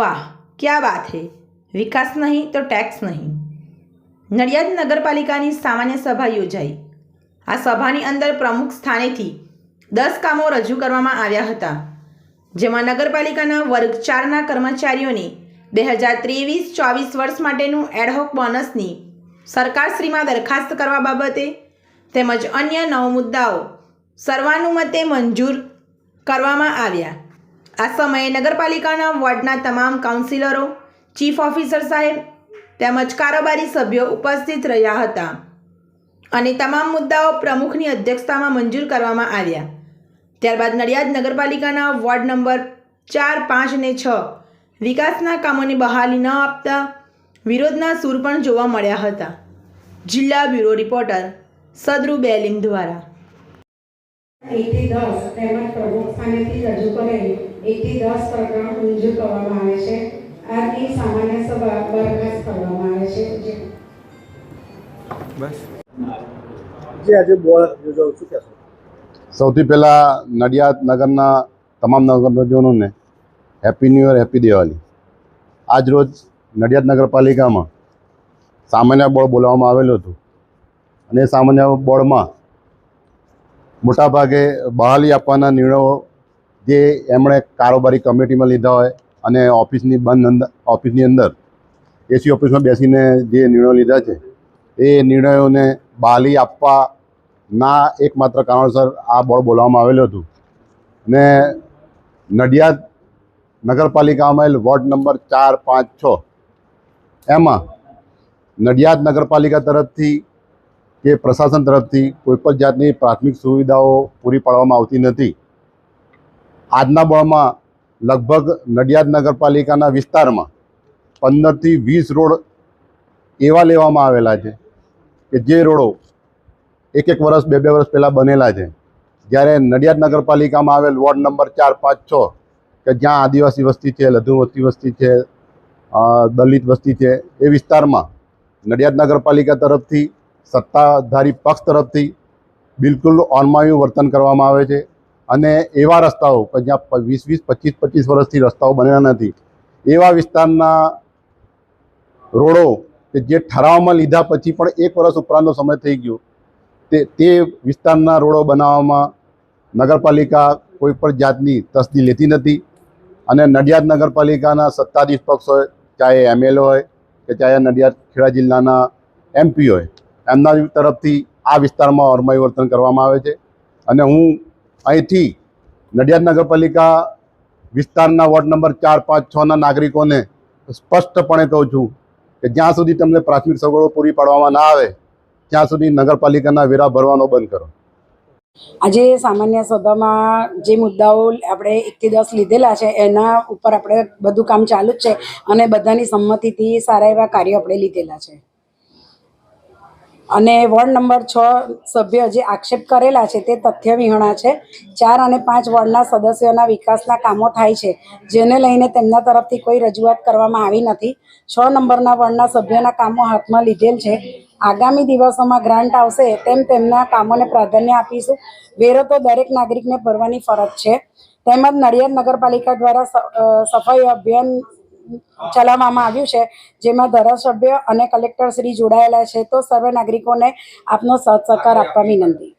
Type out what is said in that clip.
વાહ, ક્યા બાત હે? વિકાસ નહીં તો ટેક્સ નહીં. નડિયાદ નગરપાલિકાની સામાન્ય સભા યોજાઈ. આ સભાની અંદર પ્રમુખ સ્થાનેથી દસ કામો રજૂ કરવામાં આવ્યા હતા. જેમાં નગરપાલિકાના વર્ગ ચારના કર્મચારીઓને બે હજાર ત્રેવીસ ચોવીસ વર્ષ માટેનું એડહોક બોનસની સરકારશ્રીમાં દરખાસ્ત કરવા બાબતે તેમજ અન્ય નવ મુદ્દાઓ સર્વાનુમતે મંજૂર કરવામાં આવ્યા. આ સમયે નગરપાલિકાના વોર્ડના તમામ કાઉન્સિલરો, ચીફ ઓફિસર સાહેબ તેમજ કારોબારી સભ્યો ઉપસ્થિત રહ્યા હતા અને તમામ મુદ્દાઓ પ્રમુખની અધ્યક્ષતામાં મંજૂર કરવામાં આવ્યા. ત્યારબાદ નડિયાદ નગરપાલિકાના વોર્ડ નંબર ચાર, પાંચ અને છ વિકાસના કામોની બહાલી ન આપતા વિરોધના સૂર પણ જોવા મળ્યા હતા. જિલ્લા બ્યુરો રિપોર્ટર સદરુ બેલિંગ દ્વારા. એકથી દસ તેમજ પ્રમુખ સ્થાનેથી રજૂ કરેલ એકથી દસ પ્રકરણ મંજૂર કરવામાં આવે છે. આજની સામાન્ય સભા બરખાસ્ત કરવામાં આવે છે. જે. આજે સૌથી પહેલાં નડિયાદ નગરના તમામ નગરજનોને happy new year happy Diwali આજ રોજ નડિયાદ નગરપાલિકામાં સામાન્ય બોર્ડ બોલાવવામાં આવેલું હતું. અને સામાન્ય બોર્ડમાં મોટાભાગે બહાલી આપવાના નિર્ણયો જે એમણે કારોબારી કમિટીમાં લીધા હોય અને ઓફિસની બંધ અંદર, ઓફિસની અંદર, એસી ઓફિસમાં બેસીને જે નિર્ણયો લીધા છે, એ નિર્ણયોને બહાલી આપવા ના એકમાત્ર કારણસર આ બોર્ડ બોલાવવામાં આવેલું હતું. ને નડિયાદ નગરપાલિકામાં આવેલ વોર્ડ નંબર ચાર, પાંચ, છ, એમાં નડિયાદ નગરપાલિકા તરફથી કે પ્રશાસન તરફથી કોઈપણ જાતની પ્રાથમિક સુવિધાઓ પૂરી પાડવામાં આવતી નથી. આજના બળમાં લગભગ નડિયાદ નગરપાલિકાના વિસ્તારમાં પંદરથી વીસ રોડ એવા લેવામાં આવેલા છે કે જે રોડો એક એક વર્ષ, બે બે વર્ષ પહેલાં બનેલા છે. જ્યારે નડિયાદ નગરપાલિકામાં આવેલ વોર્ડ નંબર ચાર, પાંચ, છ, કે જ્યાં આદિવાસી વસ્તી છે લઘુ વસ્તી વસ્તી છે દલિત વસ્તી છે, એ વિસ્તારમાં નડિયાદ નગરપાલિકા તરફથી સત્તાધારી પક્ષ તરફથી બિલકુલ ઓનમાયું વર્તન કરવામાં આવે છે. અને એવા રસ્તાઓ કે જ્યાં વીસ વીસ, પચીસ પચીસ વર્ષથી રસ્તાઓ બનેલા નથી, એવા વિસ્તારના રોડો કે જે ઠરાવમાં લીધા પછી પણ એક વર્ષ ઉપરાંતનો સમય થઈ ગયો, તે તે વિસ્તારના રોડો બનાવવામાં નગરપાલિકા કોઈ પણ જાતની તસ્દી લેતી નથી અને નડિયાદ નગરપાલિકાના સત્તાધીશ પક્ષ હોય, ચાહે એમએલએ હોય કે ચાહે નડિયાદ ખેડા જિલ્લાના એમપી હોય, એમના તરફથી આ વિસ્તારમાં અરમાઈ વર્તન કરવામાં આવે છે અને હું અહીંથી નડિયાદ નગરપાલિકા વિસ્તારના વોર્ડ નંબર ચાર, પાંચ છના નાગરિકોને સ્પષ્ટપણે કહું છું કે જ્યાં સુધી તમને પ્રાથમિક સગવડો પૂરી પાડવામાં ના આવે, ત્યાં સુધી નગરપાલિકાના વેરા ભરવાનો બંધ કરો. આજે સામાન્ય સભામાં જે મુદ્દાઓ આપણે એકથી દસ લીધેલા છે, એના ઉપર આપણે બધું કામ ચાલુ જ છે અને બધાની સંમતિથી સારા એવા કાર્યો આપણે લીધેલા છે. અને વોર્ડ નંબર છ સભ્ય જે આક્ષેપ કરેલા છે તે તથ્ય વિહોણા છે. ચાર અને પાંચ વોર્ડના સદસ્યોના વિકાસના કામો થાય છે, જેને લઈને તેમના તરફથી કોઈ રજૂઆત કરવામાં આવી નથી. છ નંબરના વોર્ડના સભ્યોના કામો હાથમાં લીધેલ છે. આગામી દિવસોમાં ગ્રાન્ટ આવશે તેમ તેમના કામોને પ્રાધાન્ય આપીશું. વેરો તો દરેક નાગરિકને ભરવાની ફરજ છે. તેમજ નડિયાદ નગરપાલિકા દ્વારા સફાઈ અભિયાન ચલાવવામાં આવ્યું છે, જેમાં ધારાસભ્ય અને કલેક્ટર શ્રી જોડાયેલા છે, તો સર્વે નાગરિકોને આપનો સહકાર આપવા વિનંતી.